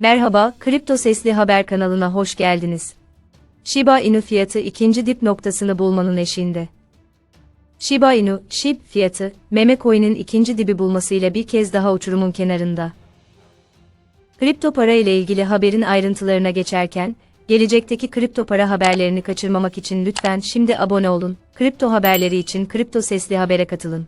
Merhaba, Kripto Sesli Haber kanalına hoş geldiniz. Shiba Inu fiyatı ikinci dip noktasını bulmanın eşiğinde. Shiba Inu, SHIB fiyatı, meme coin'in ikinci dibi bulmasıyla bir kez daha uçurumun kenarında. Kripto para ile ilgili haberin ayrıntılarına geçerken, gelecekteki kripto para haberlerini kaçırmamak için lütfen şimdi abone olun. Kripto haberleri için Kripto Sesli Haber'e katılın.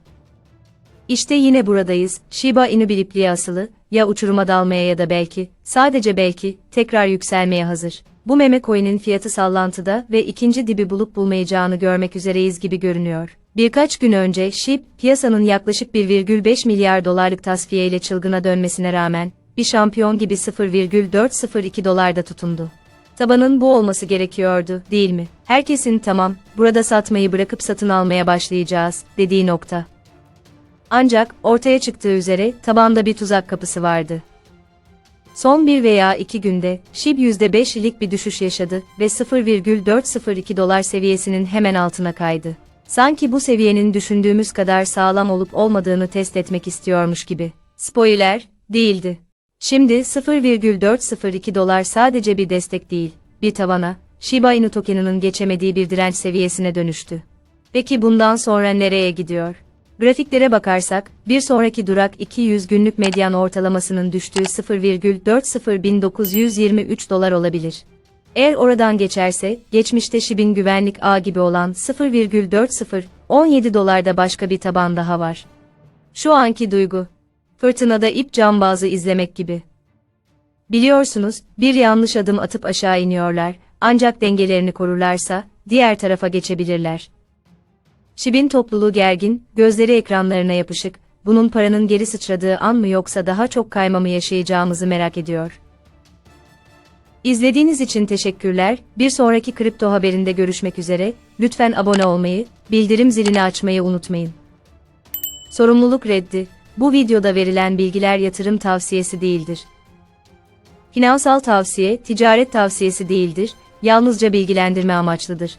İşte yine buradayız. Shiba Inu bir ipliğe asılı, ya uçuruma dalmaya ya da belki, sadece belki, tekrar yükselmeye hazır. Bu meme coin'in fiyatı sallantıda ve ikinci dibi bulup bulmayacağını görmek üzereyiz gibi görünüyor. Birkaç gün önce SHIB, piyasanın yaklaşık 1,5 milyar dolarlık tasfiye ile çılgına dönmesine rağmen, bir şampiyon gibi 0,402 dolarda tutundu. Tabanın bu olması gerekiyordu, değil mi? Herkesin tamam, burada satmayı bırakıp satın almaya başlayacağız, dediği nokta. Ancak ortaya çıktığı üzere tabanda bir tuzak kapısı vardı. Son bir veya iki günde SHIB %5'lik bir düşüş yaşadı ve 0,402 dolar seviyesinin hemen altına kaydı. Sanki bu seviyenin düşündüğümüz kadar sağlam olup olmadığını test etmek istiyormuş gibi. Spoiler, değildi. Şimdi 0,402 dolar sadece bir destek değil, bir tavana, Shiba Inu tokeninin geçemediği bir direnç seviyesine dönüştü. Peki bundan sonra nereye gidiyor? Grafiklere bakarsak, bir sonraki durak 200 günlük medyan ortalamasının düştüğü 0,40923 dolar olabilir. Eğer oradan geçerse, geçmişte Şib'in güvenlik ağ gibi olan 0,4017 dolarda başka bir taban daha var. Şu anki duygu. Fırtınada ip cambazı izlemek gibi. Biliyorsunuz, bir yanlış adım atıp aşağı iniyorlar, ancak dengelerini korurlarsa, diğer tarafa geçebilirler. Şib'in topluluğu gergin, gözleri ekranlarına yapışık, bunun paranın geri sıçradığı an mı yoksa daha çok kayma mı yaşayacağımızı merak ediyor. İzlediğiniz için teşekkürler, bir sonraki kripto haberinde görüşmek üzere, lütfen abone olmayı, bildirim zilini açmayı unutmayın. Sorumluluk reddi, bu videoda verilen bilgiler yatırım tavsiyesi değildir. Finansal tavsiye, ticaret tavsiyesi değildir, yalnızca bilgilendirme amaçlıdır.